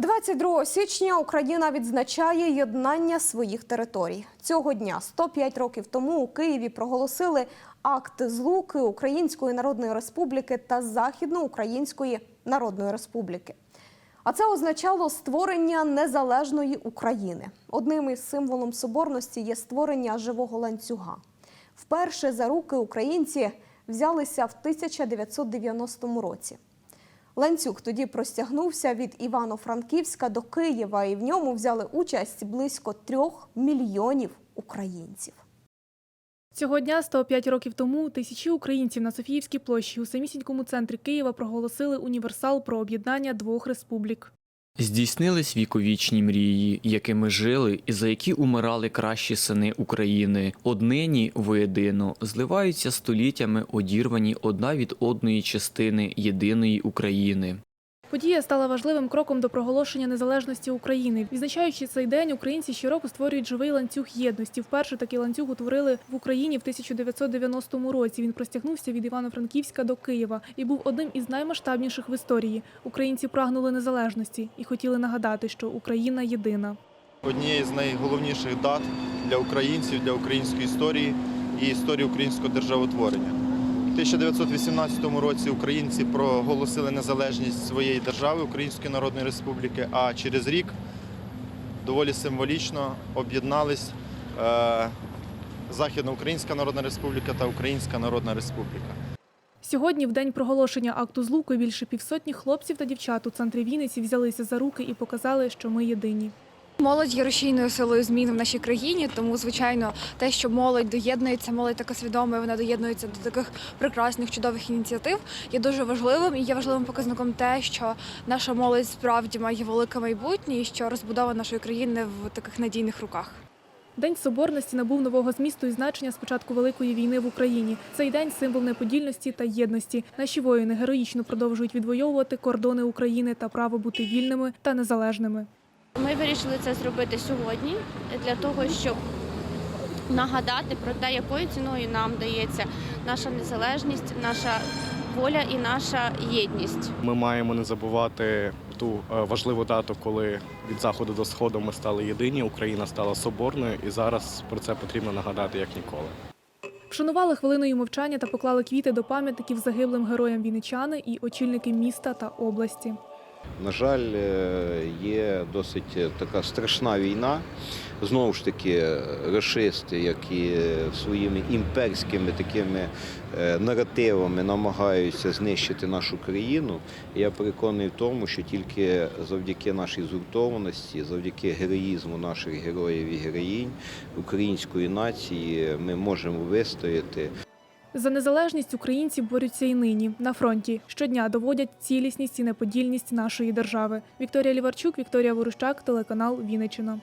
22 січня Україна відзначає єднання своїх територій. Цього дня, 105 років тому, у Києві проголосили акт злуки Української Народної Республіки та Західноукраїнської Народної Республіки. А це означало створення незалежної України. Одним із символом соборності є створення живого ланцюга. Вперше за руки українці взялися в 1990 році. Ланцюг тоді простягнувся від Івано-Франківська до Києва, і в ньому взяли участь близько трьох мільйонів українців. Цього дня 105 років тому тисячі українців на Софіївській площі у самісінькому центрі Києва проголосили універсал про об'єднання двох республік. Здійснились віковічні мрії, якими жили і за які умирали кращі сини України. Однині воєдино зливаються століттями одірвані одна від одної частини єдиної України. Подія стала важливим кроком до проголошення незалежності України. Відзначаючи цей день, українці щороку створюють живий ланцюг єдності. Вперше такий ланцюг утворили в Україні в 1990 році. Він простягнувся від Івано-Франківська до Києва і був одним із наймасштабніших в історії. Українці прагнули незалежності і хотіли нагадати, що Україна єдина. однією з найголовніших дат для українців, для української історії і історії українського державотворення. У 1918 році українці проголосили незалежність своєї держави, Української Народної Республіки, а через рік доволі символічно об'єднались е, Західноукраїнська Народна Республіка та Українська Народна Республіка. Сьогодні, в день проголошення акту злуки, більше півсотні хлопців та дівчат у центрі Вінниці взялися за руки і показали, що ми єдині. Молодь є рушійною силою змін в нашій країні, тому звичайно, те, що молодь доєднується, молодь така свідома, вона доєднується до таких прекрасних чудових ініціатив, є дуже важливим і є важливим показником те, що наша молодь справді має велике майбутнє, і що розбудова нашої країни в таких надійних руках. День соборності набув нового змісту і значення з початку великої війни в Україні. Цей день символ неподільності та єдності. Наші воїни героїчно продовжують відвоювати кордони України та право бути вільними та незалежними. Ми вирішили це зробити сьогодні для того, щоб нагадати про те, якою ціною нам дається наша незалежність, наша воля і наша єдність. Ми маємо не забувати ту е, важливу дату, коли від заходу до сходу ми стали єдині, Україна стала соборною, і зараз про це потрібно нагадати як ніколи. Вшанували хвилиною мовчання та поклали квіти до пам'ятників загиблим героям вінничани і очільники міста та області. На жаль, е, є досить така страшна війна. Знову ж таки, рашисти, які своїми імперськими такими е, наративами намагаються знищити нашу країну. Я переконаний в тому, що тільки завдяки нашій згуртованості, завдяки героїзму наших героїв і героїнь української нації ми можемо вистояти. За незалежність українці борються і нині на фронті. Щодня доводять цілісність і неподільність нашої держави. Вікторія Ліварчук, Вікторія Ворущак, телеканал Вінниччина.